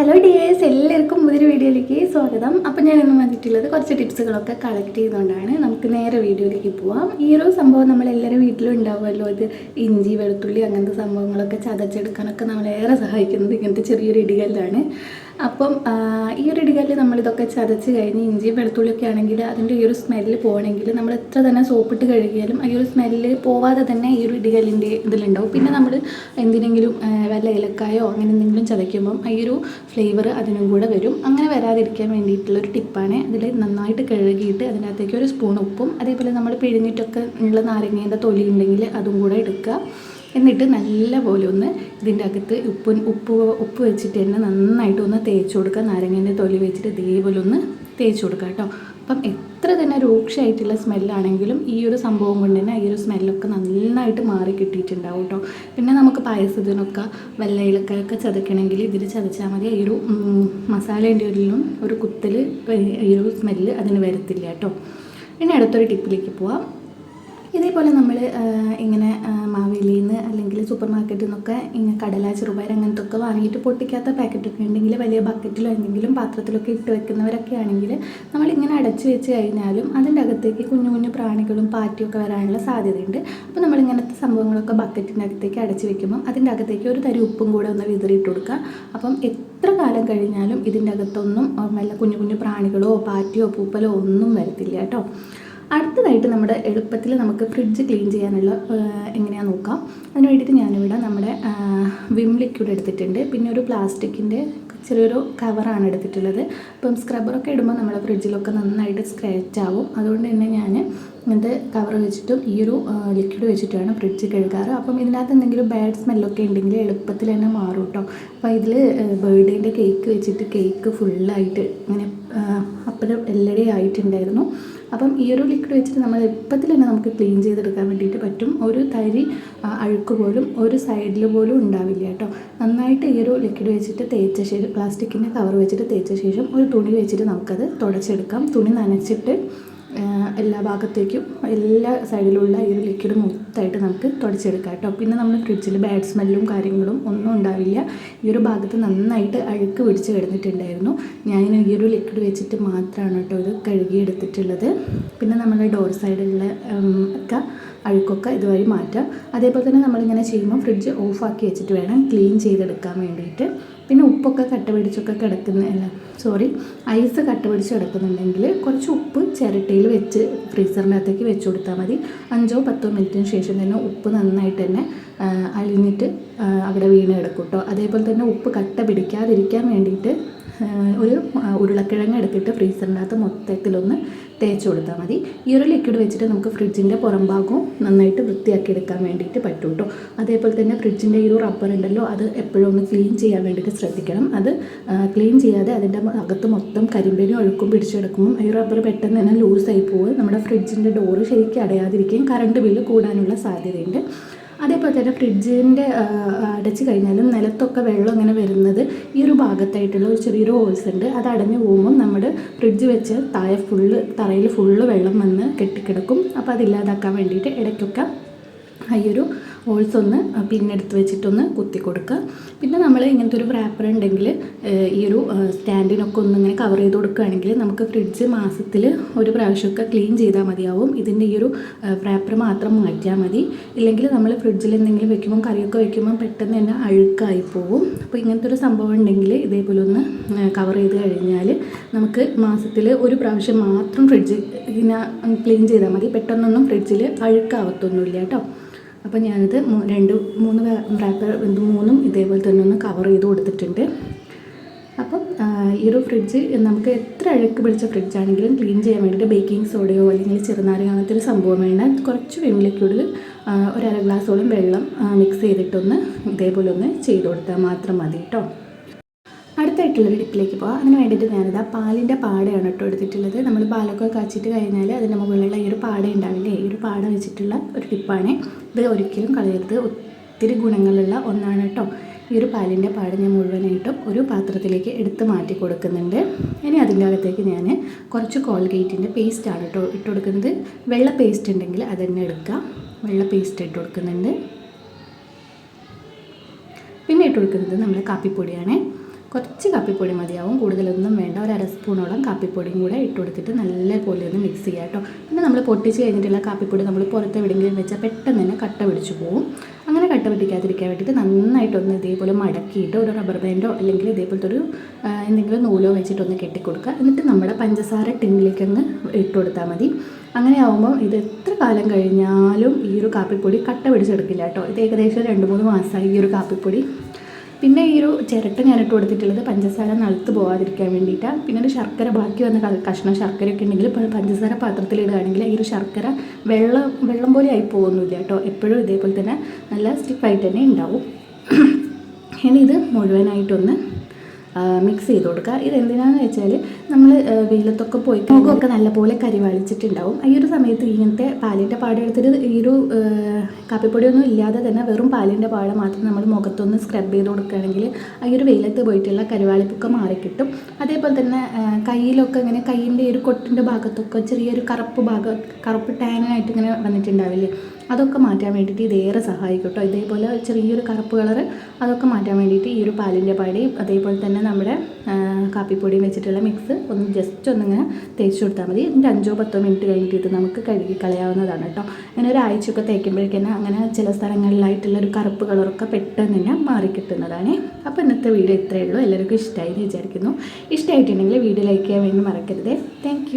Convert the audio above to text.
Hello dears എല്ലാവർക്കും പുതിയൊരു വീഡിയോയിലേക്ക് സ്വാഗതം. അപ്പം ഞാൻ ഇന്ന് വന്നിട്ടുള്ളത് കുറച്ച് ടിപ്സുകളൊക്കെ കളക്ട് ചെയ്തുകൊണ്ടാണ്. നമുക്ക് നേരെ വീഡിയോയിലേക്ക് പോവാം. ഈ ഒരു സംഭവം നമ്മൾ എല്ലാവരും വീട്ടിലും ഉണ്ടാവുമല്ലോ ഇത് ഇഞ്ചി വെളുത്തുള്ളി അങ്ങനത്തെ സംഭവങ്ങളൊക്കെ ചതച്ചെടുക്കാനൊക്കെ നമ്മളേറെ സഹായിക്കുന്നത് ഇങ്ങനത്തെ ചെറിയൊരു ഇടികല്ലാണ്. അപ്പം ആ, ഈ ഒരു ഇടികല്ലിൽ നമ്മളിതൊക്കെ ചതച്ച് കഴിഞ്ഞ് ഇഞ്ചി വെളുത്തുള്ളിയൊക്കെ ആണെങ്കിൽ അതിന്റെ ഈ ഒരു സ്മെല്ല് പോകണമെങ്കിൽ നമ്മൾ എത്ര തന്നെ സോപ്പിട്ട് കഴുകിയാലും ഈ ഒരു സ്മെല്ല് പോവാതെ തന്നെ ഈ ഒരു ഇടികല്ലിന്റെ ഇതിലുണ്ടാവും. പിന്നെ നമ്മൾ എന്തിനെങ്കിലും ആ, വല്ല ഇലക്കായോ അങ്ങനെ എന്തെങ്കിലും ചതയ്ക്കുമ്പം ഈ ഒരു ഫ്ലേവർ അതിനും കൂടെ വരും. അങ്ങനെ വരാതിരിക്കാൻ വേണ്ടിയിട്ടുള്ളൊരു ടിപ്പാണ്. അതിൽ നന്നായിട്ട് കഴുകിയിട്ട് അതിനകത്തേക്ക് ഒരു സ്പൂൺ ഉപ്പും അതേപോലെ നമ്മൾ പിഴിഞ്ഞിട്ടൊക്കെ ഉള്ള നാരങ്ങേന്റെ തൊലി ഉണ്ടെങ്കിൽ അതും കൂടെ എടുക്കുക എന്നിട്ട് നല്ല പോലെ ഒന്ന് ഇതിന്റെ അകത്ത് ഉപ്പ് ഉപ്പ് ഉപ്പ് വെച്ചിട്ട് തന്നെ നന്നായിട്ട് ഒന്ന് തേച്ച് കൊടുക്കുക. നാരങ്ങേന്റെ തൊലി വെച്ചിട്ട് ഇതേപോലെ ഒന്ന് തേച്ച് കൊടുക്കുക കേട്ടോ. അപ്പം എത്ര തന്നെ രൂക്ഷമായിട്ടുള്ള സ്മെല്ലാണെങ്കിലും ഈ ഒരു സംഭവം കൊണ്ട് തന്നെ ഈ ഒരു സ്മെല്ലൊക്കെ നന്നായിട്ട് മാറി കിട്ടിയിട്ടുണ്ടാവും കേട്ടോ. പിന്നെ നമുക്ക് പായസത്തിനൊക്കെ വെള്ളയിലൊക്കെ ചതക്കണമെങ്കിൽ ഇതിൽ ചതച്ചാൽ മതി. ഈ ഒരു മസാലേന്റെ ഉള്ളിലും ഒരു കുത്തൽ ഈ ഒരു സ്മെല്ല് അതിന് വരത്തില്ല കേട്ടോ. ഇനി അടുത്തൊരു ടിപ്പിലേക്ക് പോവാം. ഇതേപോലെ നമ്മൾ ഇങ്ങനെ മാവേലിയിൽ നിന്ന് അല്ലെങ്കിൽ സൂപ്പർ മാർക്കറ്റിൽ നിന്നൊക്കെ ഇങ്ങനെ കടല ചെറുപയർ അങ്ങനത്തെ ഒക്കെ വാങ്ങിയിട്ട് പൊട്ടിക്കാത്ത പാക്കറ്റൊക്കെ ഉണ്ടെങ്കിൽ വലിയ ബക്കറ്റിലോ എന്തെങ്കിലും പാത്രത്തിലൊക്കെ ഇട്ട് വെക്കുന്നവരൊക്കെ ആണെങ്കിൽ നമ്മളിങ്ങനെ അടച്ചു വെച്ച് കഴിഞ്ഞാലും അതിന്റെ അകത്തേക്ക് കുഞ്ഞു കുഞ്ഞു പ്രാണികളും പാറ്റിയൊക്കെ വരാനുള്ള സാധ്യതയുണ്ട്. അപ്പോൾ നമ്മളിങ്ങനത്തെ സംഭവങ്ങളൊക്കെ ബക്കറ്റിന്റെ അകത്തേക്ക് അടച്ചു വെക്കുമ്പം അതിന്റെ അകത്തേക്ക് ഒരു തരി ഉപ്പും കൂടെ ഒന്ന് വിതറിയിട്ട് കൊടുക്കുക. അപ്പം എത്ര കാലം കഴിഞ്ഞാലും ഇതിന്റെ അകത്തൊന്നും വല്ല കുഞ്ഞു കുഞ്ഞു പ്രാണികളോ പാറ്റിയോ പൂപ്പലോ ഒന്നും വരത്തില്ല കേട്ടോ. അടുത്തതായിട്ട് നമ്മുടെ എളുപ്പത്തിൽ നമുക്ക് ഫ്രിഡ്ജ് ക്ലീൻ ചെയ്യാനുള്ള എങ്ങനെയാണെന്ന് നോക്കാം. അതിന് വേണ്ടിയിട്ട് ഞാനിവിടെ നമ്മുടെ വിം ലിക്വിഡ് എടുത്തിട്ടുണ്ട്. പിന്നെ ഒരു പ്ലാസ്റ്റിക്കിന്റെ ചെറിയൊരു കവറാണ് എടുത്തിട്ടുള്ളത്. അപ്പം സ്ക്രബറൊക്കെ ഇടുമ്പോൾ നമ്മുടെ ഫ്രിഡ്ജിലൊക്കെ നന്നായിട്ട് സ്ക്രാച്ച് ആവും. അതുകൊണ്ട് തന്നെ ഞാൻ ഇങ്ങനത്തെ കവർ വെച്ചിട്ടും ഈ ഒരു ലിക്വിഡ് വെച്ചിട്ടാണ് ഫ്രിഡ്ജ് കഴുകാറ്. അപ്പം ഇതിനകത്ത് എന്തെങ്കിലും ബാഡ് സ്മെല്ലൊക്കെ ഉണ്ടെങ്കിൽ എളുപ്പത്തിൽ തന്നെ മാറും കേട്ടോ അപ്പോൾ ഇതിൽ ബർത്ത്ഡേന്റെ കേക്ക് വെച്ചിട്ട് കേക്ക് ഫുള്ളായിട്ട് ഇങ്ങനെ അപ്പം എല്ലടി ആയിട്ടുണ്ടായിരുന്നു. അപ്പം ഈ ഒരു ലിക്വിഡ് വെച്ചിട്ട് നമ്മൾ എളുപ്പത്തിൽ തന്നെ നമുക്ക് ക്ലീൻ ചെയ്തെടുക്കാൻ വേണ്ടിയിട്ട് പറ്റും. ഒരു തരി അഴുക്ക് പോലും ഒരു സൈഡിൽ പോലും ഉണ്ടാവില്ല കേട്ടോ. നന്നായിട്ട് ഈ ഒരു ലിക്വിഡ് വെച്ചിട്ട് തേച്ച ശേഷം പ്ലാസ്റ്റിക്കിന്റെ കവർ വെച്ചിട്ട് തേച്ച ശേഷം ഒരു തുണി വെച്ചിട്ട് നമുക്കത് തുടച്ചെടുക്കാം. തുണി നനച്ചിട്ട് എല്ലാ ഭാഗത്തേക്കും എല്ലാ സൈഡിലുള്ള ഈ ഒരു ലിക്വിഡ് മൊത്തമായിട്ട് നമുക്ക് തുടച്ചെടുക്കാം കേട്ടോ. പിന്നെ നമ്മൾ ഫ്രിഡ്ജിൽ ബാഡ് സ്മെല്ലും കാര്യങ്ങളും ഒന്നും ഉണ്ടാവില്ല. ഈ ഒരു ഭാഗത്ത് നന്നായിട്ട് അഴുക്ക് പിടിച്ച് കിടന്നിട്ടുണ്ടായിരുന്നു. ഞാൻ ഈ ഒരു ലിക്വിഡ് വെച്ചിട്ട് മാത്രമാണ് കേട്ടോ ഇത് കഴുകിയെടുത്തിട്ടുള്ളത്. പിന്നെ നമ്മുടെ ഡോർ സൈഡിലുള്ള ഒക്കെ അഴുക്കൊക്കെ ഇതുവഴി മാറ്റാം. അതേപോലെ തന്നെ നമ്മളിങ്ങനെ ചെയ്യുമ്പോൾ ഫ്രിഡ്ജ് ഓഫാക്കി വെച്ചിട്ട് വേണം ക്ലീൻ ചെയ്തെടുക്കാൻ വേണ്ടിയിട്ട്. പിന്നെ ഉപ്പൊക്കെ കട്ട പിടിച്ചൊക്കെ കിടക്കുന്ന സോറി ഐസ് കട്ട പിടിച്ച് കിടക്കുന്നുണ്ടെങ്കിൽ കുറച്ച് ഉപ്പ് ചിരട്ടയിൽ വെച്ച് ഫ്രീസറിനകത്തേക്ക് വെച്ച് കൊടുത്താൽ മതി. അഞ്ചോ പത്തോ മിനിറ്റിന് ശേഷം തന്നെ ഉപ്പ് നന്നായിട്ട് തന്നെ അലിഞ്ഞിട്ട് അവിടെ വീണ് കിടക്കും കേട്ടോ. അതേപോലെ തന്നെ ഉപ്പ് കട്ട പിടിക്കാതിരിക്കാൻ വേണ്ടിയിട്ട് ഒരു ഉരുളക്കിഴങ്ങ് എടുത്തിട്ട് ഫ്രീസറിനകത്ത് മൊത്തത്തിലൊന്ന് തേച്ച് കൊടുത്താൽ മതി. ഈ ഒരു ലിക്വിഡ് വെച്ചിട്ട് നമുക്ക് ഫ്രിഡ്ജിന്റെ പുറം ഭാഗവും നന്നായിട്ട് വൃത്തിയാക്കി എടുക്കാൻ വേണ്ടിയിട്ട് പറ്റും കേട്ടോ അതേപോലെ തന്നെ ഫ്രിഡ്ജിന്റെ ഈ ഒരു റബ്ബർ ഉണ്ടല്ലോ അത് എപ്പോഴും ഒന്ന് ക്ലീൻ ചെയ്യാൻ വേണ്ടിയിട്ട് ശ്രദ്ധിക്കണം. അത് ക്ലീൻ ചെയ്യാതെ അതിന്റെ അകത്ത് മൊത്തം കരിമ്പനും ഒഴുക്കും പിടിച്ചെടുക്കുമ്പോൾ ഈ റബ്ബർ പെട്ടെന്ന് തന്നെ ലൂസായി പോകും നമ്മുടെ ഫ്രിഡ്ജിന്റെ ഡോറ് ശരിക്കും അടയാതിരിക്കുകയും കറണ്ട് ബില്ല് കൂടാനുള്ള സാധ്യതയുണ്ട്. അതേപോലെ തന്നെ ഫ്രിഡ്ജിന്റെ അടച്ച് കഴിഞ്ഞാലും നിലത്തൊക്കെ വെള്ളം ഇങ്ങനെ വരുന്നത് ഈ ഒരു ഭാഗത്തായിട്ടുള്ള ഒരു ചെറിയൊരു ഹോൾസ് ഉണ്ട്. അത് അടഞ്ഞു പോകുമ്പം നമ്മുടെ ഫ്രിഡ്ജ് വെച്ച് താഴെ ഫുള്ള് തറയിൽ ഫുള്ള് വെള്ളം വന്ന് കെട്ടിക്കിടക്കും. അപ്പോൾ അതില്ലാതാക്കാൻ വേണ്ടിയിട്ട് ഇടയ്ക്കൊക്കെ ഈ ഒരു ഹോൾസ് ഒന്ന് പിന്നെടുത്ത് വെച്ചിട്ടൊന്ന് കുത്തി കൊടുക്കുക. പിന്നെ നമ്മൾ ഇങ്ങനത്തെ ഒരു റാപ്പർ ഉണ്ടെങ്കിൽ ഈ ഒരു സ്റ്റാൻഡിനൊക്കെ ഒന്ന് ഇങ്ങനെ കവർ ചെയ്ത് കൊടുക്കുകയാണെങ്കിൽ നമുക്ക് ഫ്രിഡ്ജ് മാസത്തിൽ ഒരു പ്രാവശ്യമൊക്കെ ക്ലീൻ ചെയ്താൽ മതിയാവും. ഇതിന്റെ ഈ ഒരു റാപ്പർ മാത്രം മാറ്റിയാൽ മതി. ഇല്ലെങ്കിൽ നമ്മൾ ഫ്രിഡ്ജിൽ എന്തെങ്കിലും വെക്കുമ്പോൾ കറിയൊക്കെ വെക്കുമ്പോൾ പെട്ടെന്ന് തന്നെ അഴുക്കായി പോകും അപ്പോൾ ഇങ്ങനത്തെ ഒരു സംഭവം ഉണ്ടെങ്കിൽ ഇതേപോലെ ഒന്ന് കവർ ചെയ്ത് കഴിഞ്ഞാൽ നമുക്ക് മാസത്തിൽ ഒരു പ്രാവശ്യം മാത്രം ഫ്രിഡ്ജ് ഇങ്ങനെ ക്ലീൻ ചെയ്താൽ മതി. പെട്ടെന്നൊന്നും ഫ്രിഡ്ജിൽ അഴുക്കാവത്തൊന്നുമില്ല കേട്ടോ. അപ്പോൾ ഞാനിത് രണ്ട് മൂന്ന് റാപ്പർ മൂന്നും ഇതേപോലെ തന്നെ ഒന്ന് കവർ ചെയ്ത് കൊടുത്തിട്ടുണ്ട്. അപ്പം ഈ ഒരു ഫ്രിഡ്ജ് നമുക്ക് എത്ര അഴുക്ക് പിടിച്ച ഫ്രിഡ്ജാണെങ്കിലും ക്ലീൻ ചെയ്യാൻ വേണ്ടിയിട്ട് ബേക്കിംഗ് സോഡയോ അല്ലെങ്കിൽ ചെറുനാരങ്ങ അങ്ങനത്തെ ഒരു സംഭവം വേണ്ട. കുറച്ച് വെള്ളിലേക്കൂടി ഒരു അര ഗ്ലാസോളം വെള്ളം മിക്സ് ചെയ്തിട്ടൊന്ന് ഇതേപോലെ ഒന്ന് ചെയ്ത് കൊടുത്താൽ മാത്രം മതി കേട്ടോ അടുത്തായിട്ടുള്ളൊരു ടിപ്പിലേക്ക് പോകാം അതിന് വേണ്ടിയിട്ട് ഞാനിതാ പാലിന്റെ പാടയാണ് കേട്ടോ എടുത്തിട്ടുള്ളത്. നമ്മൾ പാലൊക്കെ കാച്ചിട്ട് കഴിഞ്ഞാൽ അതിന്റെ മുകളിലുള്ള ഈ ഒരു പാട ഉണ്ടാവില്ലേ? ഈ ഒരു പാട വെച്ചിട്ടുള്ള ഒരു ടിപ്പാണ്. ഇത് ഒരിക്കലും കളയരുത്. ഒത്തിരി ഗുണങ്ങളുള്ള ഒന്നാണ് കേട്ടോ. ഈ ഒരു പാലിന്റെ പാട് ഞാൻ മുഴുവനായിട്ടും ഒരു പാത്രത്തിലേക്ക് എടുത്ത് മാറ്റി കൊടുക്കുന്നുണ്ട്. ഇനി അതിന്റെ അകത്തേക്ക് ഞാൻ കുറച്ച് കോൾഗേറ്റിന്റെ പേസ്റ്റാണ് കേട്ടോ ഇട്ട് കൊടുക്കുന്നത്. വെള്ള പേസ്റ്റ് ഉണ്ടെങ്കിൽ അത് തന്നെ എടുക്കുക. വെള്ള പേസ്റ്റ് ഇട്ട് കൊടുക്കുന്നുണ്ട്. പിന്നെ ഇട്ട് കൊടുക്കുന്നത് നമ്മുടെ കാപ്പിപ്പൊടിയാണ്. കുറച്ച് കാപ്പിപ്പൊടി മതിയാവും. കൂടുതലൊന്നും വേണ്ട. ഒരു അര സ്പൂണോളം കാപ്പിപ്പൊടിയും കൂടെ ഇട്ട് കൊടുത്തിട്ട് നല്ല പോലെ ഒന്ന് മിക്സ് ചെയ്യുക കേട്ടോ. പിന്നെ നമ്മൾ പൊട്ടിച്ച് കഴിഞ്ഞിട്ടുള്ള കാപ്പിപ്പൊടി നമ്മൾ പുറത്ത് എവിടെയെങ്കിലും വെച്ചാൽ പെട്ടെന്ന് തന്നെ കട്ട പിടിച്ചു പോകും അങ്ങനെ കട്ട പിടിക്കാതിരിക്കാൻ വേണ്ടിയിട്ട് നന്നായിട്ടൊന്ന് ഇതേപോലെ മടക്കിയിട്ട് ഒരു റബ്ബർ ബാൻഡോ അല്ലെങ്കിൽ ഇതേപോലത്തെ ഒരു എന്തെങ്കിലും നൂലോ വെച്ചിട്ടൊന്ന് കെട്ടിക്കൊടുക്കുക. എന്നിട്ട് നമ്മുടെ പഞ്ചസാര ടിന്നിലേക്ക് അങ്ങ് ഇട്ട് കൊടുത്താൽ മതി. അങ്ങനെ ആകുമ്പോൾ ഇത് എത്ര കാലം കഴിഞ്ഞാലും ഈ ഒരു കാപ്പിപ്പൊടി കട്ട പിടിച്ചെടുക്കില്ല കേട്ടോ. ഇത് ഏകദേശം രണ്ട് മൂന്ന് മാസമായി ഈ ഒരു കാപ്പിപ്പൊടി പിന്നെ ഈ ഒരു ചിരട്ട ഞാൻ ഇട്ട് കൊടുത്തിട്ടുള്ളത് പഞ്ചസാര നളുത്ത് പോകാതിരിക്കാൻ വേണ്ടിയിട്ടാണ് പിന്നെ ഒരു ശർക്കര ബാക്കി വന്ന കഷ്ണം ശർക്കരയൊക്കെ ഉണ്ടെങ്കിൽ പഞ്ചസാര പാത്രത്തിലിടുകയാണെങ്കിൽ ഈ ഒരു ശർക്കര വെള്ളം വെള്ളം പോലെ ആയി പോകുന്നില്ല കേട്ടോ. എപ്പോഴും ഇതേപോലെ തന്നെ നല്ല സ്റ്റിഫായിട്ട് തന്നെ ഉണ്ടാവും. ഇനി ഇത് മുഴുവനായിട്ടൊന്ന് മിക്സ് ചെയ്ത് കൊടുക്കുക. ഇതെന്തിനാന്ന് വെച്ചാൽ നമ്മൾ വെയിലത്തൊക്കെ പോയി മുഖമൊക്കെ നല്ലപോലെ കരിവാളിച്ചിട്ടുണ്ടാവും ഈ ഒരു സമയത്ത് ഇങ്ങനത്തെ പാലിന്റെ പാട എടുത്തിട്ട് ഈ ഒരു കാപ്പിപ്പൊടിയൊന്നും ഇല്ലാതെ തന്നെ വെറും പാലിന്റെ പാട മാത്രം നമ്മൾ മുഖത്തൊന്ന് സ്ക്രബ് ചെയ്ത് കൊടുക്കുകയാണെങ്കിൽ ആ ഒരു വെയിലത്ത് പോയിട്ടുള്ള കരിവാളിപ്പൊക്കെ മാറിക്കിട്ടും അതേപോലെ തന്നെ കയ്യിലൊക്കെ ഇങ്ങനെ കയ്യിന്റെ ഒരു കൊട്ടിന്റെ ഭാഗത്തൊക്കെ ചെറിയൊരു കറുപ്പ് ഭാഗം കറുപ്പ് ടാനായിട്ട് ഇങ്ങനെ വന്നിട്ടുണ്ടാവില്ലേ? അതൊക്കെ മാറ്റാൻ വേണ്ടിയിട്ട് ഇതേറെ സഹായിക്കും കേട്ടോ. ഇതേപോലെ ചെറിയൊരു കറുപ്പ് കളർ അതൊക്കെ മാറ്റാൻ വേണ്ടിയിട്ട് ഈ ഒരു പാലിന്റെ പാടി അതേപോലെ തന്നെ നമ്മുടെ കാപ്പിപ്പൊടിയും വെച്ചിട്ടുള്ള മിക്സ് ഒന്ന് ജസ്റ്റ് ഒന്നിങ്ങനെ തേച്ച് കൊടുത്താൽ മതി. എന്നിട്ട് അഞ്ചോ പത്തോ മിനിറ്റ് കഴിഞ്ഞിട്ട് നമുക്ക് കഴുകി കളയാവുന്നതാണ് കേട്ടോ. അങ്ങനെ ഒരാഴ്ചയൊക്കെ തേക്കുമ്പോഴേക്കന്നെ അങ്ങനെ ചില സ്ഥലങ്ങളിലായിട്ടുള്ള ഒരു കറുപ്പ് കളറൊക്കെ പെട്ടെന്ന് തന്നെ മാറിക്കിട്ടുന്നതാണ് അപ്പോൾ ഇന്നത്തെ വീഡിയോ ഇത്രയേ ഉള്ളൂ. എല്ലാവർക്കും ഇഷ്ടമായി വിചാരിക്കുന്നു. ഇഷ്ടമായിട്ടുണ്ടെങ്കിൽ വീഡിയോ ലൈക്ക് ചെയ്യാൻ വേണ്ടി മറക്കരുത്. താങ്ക്